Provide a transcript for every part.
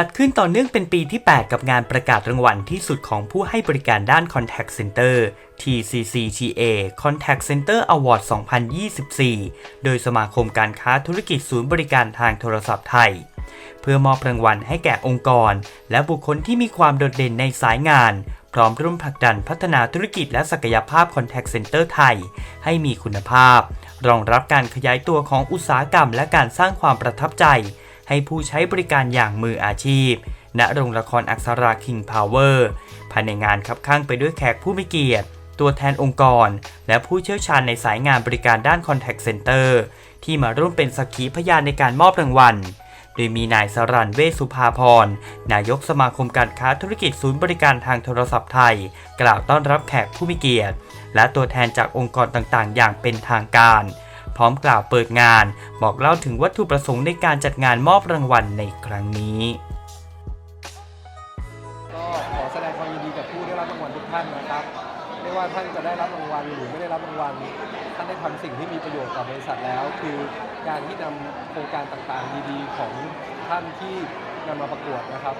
จัดขึ้นต่อเนื่องเป็นปีที่ 8 กับงานประกาศรางวัลที่สุดของผู้ให้บริการด้าน Contact Center TCCTA Contact Center Award 2024 โดยสมาคมการค้าธุรกิจศูนย์บริการทางโทรศัพท์ไทย เพื่อมอบรางวัลให้แก่องค์กร และบุคคลที่มีความโดดเด่นในสายงาน พร้อมร่วมผลักดันพัฒนาธุรกิจและศักยภาพ Contact Center ไทย ให้มีคุณภาพ รองรับการขยายตัวของอุตสาหกรรม และการสร้างความประทับใจ ให้ผู้ใช้บริการอย่างมืออาชีพ ณ โรงละครอักษรา King Power ภายในงานคับข้างไปด้วยแขกผู้มีเกียรติ ตัวแทนองค์กร และผู้เชี่ยวชาญในสายงานบริการด้าน Contact Center ที่มาร่วมเป็นสักขีพยานในการมอบรางวัลโดยมีนายสรันเวสุภาพร นายกสมาคมการค้าธุรกิจศูนย์บริการทางโทรศัพท์ไทย กล่าวต้อนรับแขกผู้มีเกียรติ และตัวแทนจากองค์กรต่างๆ อย่างเป็นทางการ พร้อมกล่าวเปิดงาน บอกเล่าถึงวัตถุประสงค์ในการจัดงานมอบรางวัลในครั้งนี้ก็ขอแสดงความยินดีกับผู้ได้รับรางวัลทุกท่านนะครับ ไม่ว่าท่านจะได้รับรางวัลหรือไม่ได้รับรางวัล ท่านได้ทำสิ่งที่มีประโยชน์ต่อบริษัทแล้ว คือการที่นำโครงการต่างๆ ดีๆ ของท่านที่นำมาประกวดนะครับ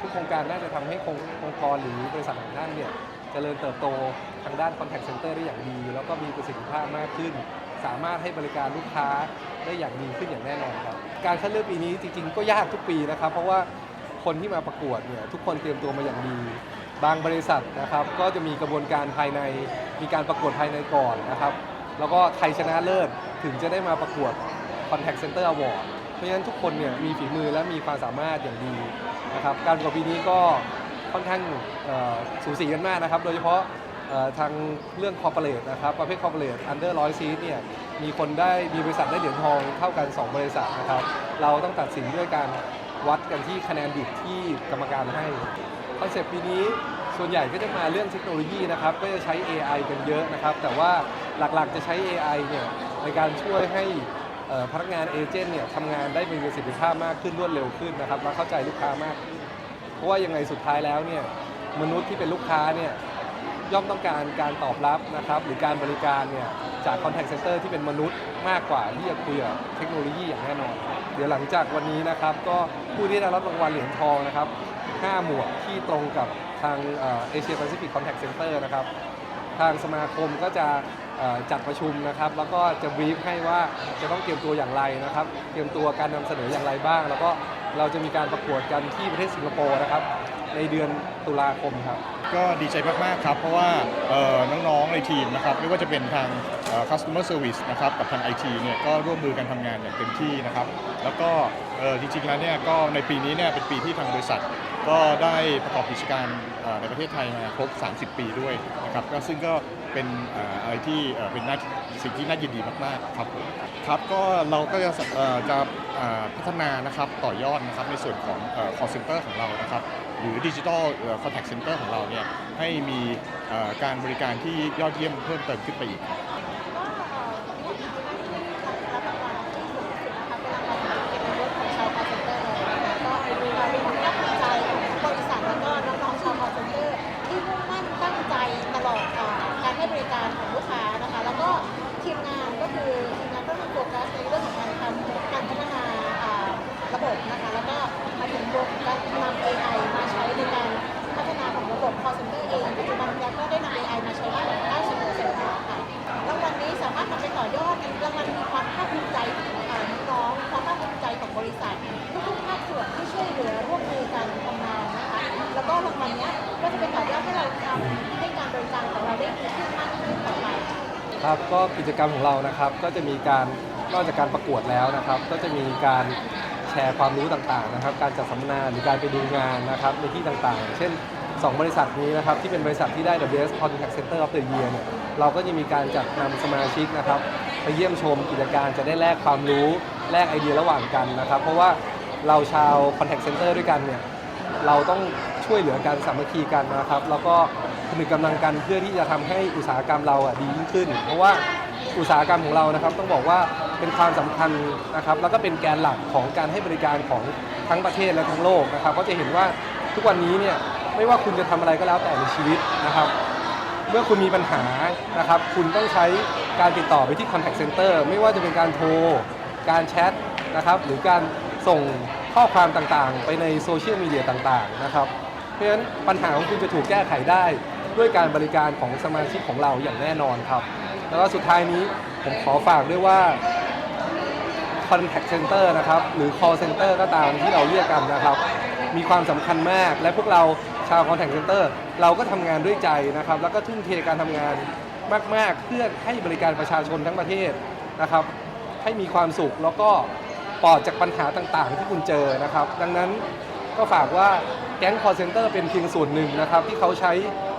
ทุกโครงการน่าจะทำให้องค์กรหรือบริษัทของท่านเนี่ยเจริญเติบโตทางด้าน contact center ได้อย่างดี แล้วก็มีประสิทธิภาพมากขึ้น สามารถให้บริการลูกค้าได้อย่างดีขึ้นอย่างแน่นอนครับ การคัดเลือกปีนี้จริง ๆ ก็ยากทุกปีนะครับ เพราะว่าคนที่มาประกวดเนี่ยทุกคนเตรียมตัวมาอย่างดี บางบริษัทนะครับ ก็จะมีกระบวนการภายในมีการประกวดภายในก่อนนะครับ แล้วก็ใครชนะเลิศถึงจะได้มาประกวด Contact Center Award เพราะฉะนั้นทุกคนเนี่ยมีฝีมือและมีความสามารถอย่างดีนะครับ การประกวดปีนี้ก็ค่อนข้างสูสีกันมากนะครับ โดยเฉพาะ ทางเรื่อง corporate นะครับประเภท corporate under 100 seat เนี่ยมีคนได้มีบริษัทได้เหรียญทองเท่ากัน 2 บริษัทนะครับเราต้องตัดสินด้วยการวัดกันที่คะแนนดิบที่กรรมการให้คอนเซปต์ปีนี้ส่วนใหญ่ก็จะมาเรื่องเทคโนโลยีนะครับก็จะใช้ AI กันเยอะนะครับ แต่ว่าหลักๆจะใช้ AI เนี่ยในการช่วยให้พนักงานเอเจนต์เนี่ยทำงานได้มีประสิทธิภาพมากขึ้นรวดเร็วขึ้นนะครับและเข้าใจลูกค้ามาก เพราะว่ายังไงสุดท้ายแล้วเนี่ยมนุษย์ที่เป็นลูกค้าเนี่ย ย่อมต้องการการตอบรับนะครับหรือการบริการเนี่ยจาก contact center ที่เป็นมนุษย์มากกว่าที่จะคุยกับเทคโนโลยีอย่างแน่นอน เดี๋ยวหลังจากวันนี้นะครับ ก็ผู้ที่ได้รับรางวัลเหรียญทองนะครับ 5 หมวดที่ตรงกับทางเอเชียแปซิฟิกคอนแทคเซ็นเตอร์นะครับ ทางสมาคมก็จะจัดประชุมนะครับ แล้วก็จะบรีฟให้ว่าจะต้องเตรียมตัวอย่างไรนะครับ เตรียมตัวการนำเสนออย่างไรบ้าง แล้วก็เราจะมีการประกวดกันที่ประเทศสิงคโปร์นะครับ ในเดือนตุลาคมครับ ก็ดีใจมาก ๆ ครับ เพราะว่าน้อง ๆ ในทีมนะครับ ไม่ว่าจะเป็นทาง customer service นะครับ กับทาง IT เนี่ย ก็ร่วมมือกันทำงานอย่างเต็มที่นะครับ แล้วก็ เออจริงๆแล้วเนี่ยก็ในปีนี้เนี่ยเป็นปีที่ทางบริษัท ก็ได้ประกอบกิจการออในประเทศไทยมาครบ 30 ปีด้วยนะครับก็ซึ่งก็เป็นอออะไรที่เออเป็นน่าสิ่งที่น่ายินดีมากๆครับผมครับก็เราก็จะออจะออพัฒนานะครับต่อยอดนะครับในส่วนของเอ่อ call center ของเรานะครับหรือดิจิ t a ลคอนแทคเซ็นเตอร์ของเราเนี่ยให้มีการบริการที่ยอดเยี่ยมเพิ่มเติมขึ้นไปอีกครับ ที่มุ่งมั่นตั้งใจตลอดอ่าการให้บริการของลูกค้านะคะ แล้วก็ทีมงานก็คือทีมงานก็มีโฟกัสในเรื่องของการทำการพัฒนาอ่าระบบนะคะ แล้วก็มาถึงรวมการนำ AI มาใช้ในการพัฒนาของระบบ call center เองปัจจุบันเราก็ได้นำ AI มาใช้มากกว่า90%แล้วค่ะรางวัลนี้สามารถนำไปต่อยอดรางวัลมีความภาคภูมิใจของอ่าน้องๆความภาคภูมิใจของบริษัท ทุกๆภาคส่วนที่ช่วยเหลือร่วมมือกันทำงานนะคะ แล้วก็รางวัลเนี้ยก็จะเป็นต่อยอดให้เราทำให้การบริการของเราได้ดีขึ้นมากขึ้นต่อไป ครับก็กิจกรรมของเรานะครับก็จะมีการนอกจากการประกวดแล้วนะครับ ก็จะมีการแชร์ความรู้ต่างๆนะครับ การจัดสัมมนาหรือการไปดูงานนะครับในที่ต่างๆ เช่น 2 บริษัทนี้นะครับที่เป็นบริษัทที่ได้ The Best Contact Center of the Year เนี่ยเราก็จะมีการจัดนำสมาชิกนะครับไปเยี่ยมชมกิจการจะได้แลกความรู้แลกไอเดียระหว่างกันนะครับ เพราะว่าเราชาว Contact Center ด้วยกันเนี่ยเราต้องช่วยเหลือกันสามัคคีกันนะครับ แล้วก็ ผนึกกำลังกันเพื่อที่จะทำให้อุตสาหกรรมเราอะดียิ่งขึ้น เพราะว่าอุตสาหกรรมของเรานะครับ ต้องบอกว่าเป็นความสำคัญนะครับ แล้วก็เป็นแกนหลักของการให้บริการของทั้งประเทศและทั้งโลกนะครับก็จะเห็นว่าทุกวันนี้เนี่ยไม่ว่าคุณจะทำอะไรก็แล้วแต่ในชีวิตนะครับ เมื่อคุณมีปัญหานะครับ คุณต้องใช้การติดต่อไปที่ contact center ไม่ว่าจะเป็นการโทร การแชทนะครับ หรือการส่งข้อความต่างๆ ไปในโซเชียลมีเดียต่างๆนะครับ เพราะฉะนั้นปัญหาของคุณจะถูกแก้ไขได้ ด้วยการบริการของสมาชิกของเราอย่างแน่นอนครับ แล้วก็สุดท้ายนี้ผมขอฝากด้วยว่า contact center นะครับ หรือ call center ก็ตามที่เราเรียกกันนะครับ มีความสำคัญมาก และพวกเราชาว contact center เราก็ทำงานด้วยใจนะครับ แล้วก็ทุ่มเทการทำงานมาก ๆ เพื่อให้บริการประชาชนทั้งประเทศนะครับ ให้มีความสุขแล้วก็ปลอดจากปัญหาต่างๆ ที่คุณเจอนะครับ ดังนั้น ก็ฝากว่าแก๊ง call center เป็นเพียงส่วนหนึ่งนะครับ ที่เขาใช้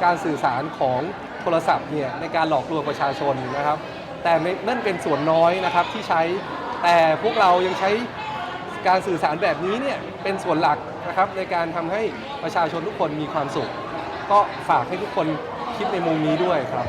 การสื่อสารของโทรศัพท์เนี่ยในการหลอกลวงประชาชนนะครับ แต่นั่นเป็นส่วนน้อยนะครับที่ใช้แต่พวกเรายังใช้การสื่อสารแบบนี้เนี่ยเป็นส่วนหลักนะครับในการทำให้ประชาชนทุกคนมีความสุข ก็ฝากให้ทุกคนคิดในมุมนี้ด้วยครับ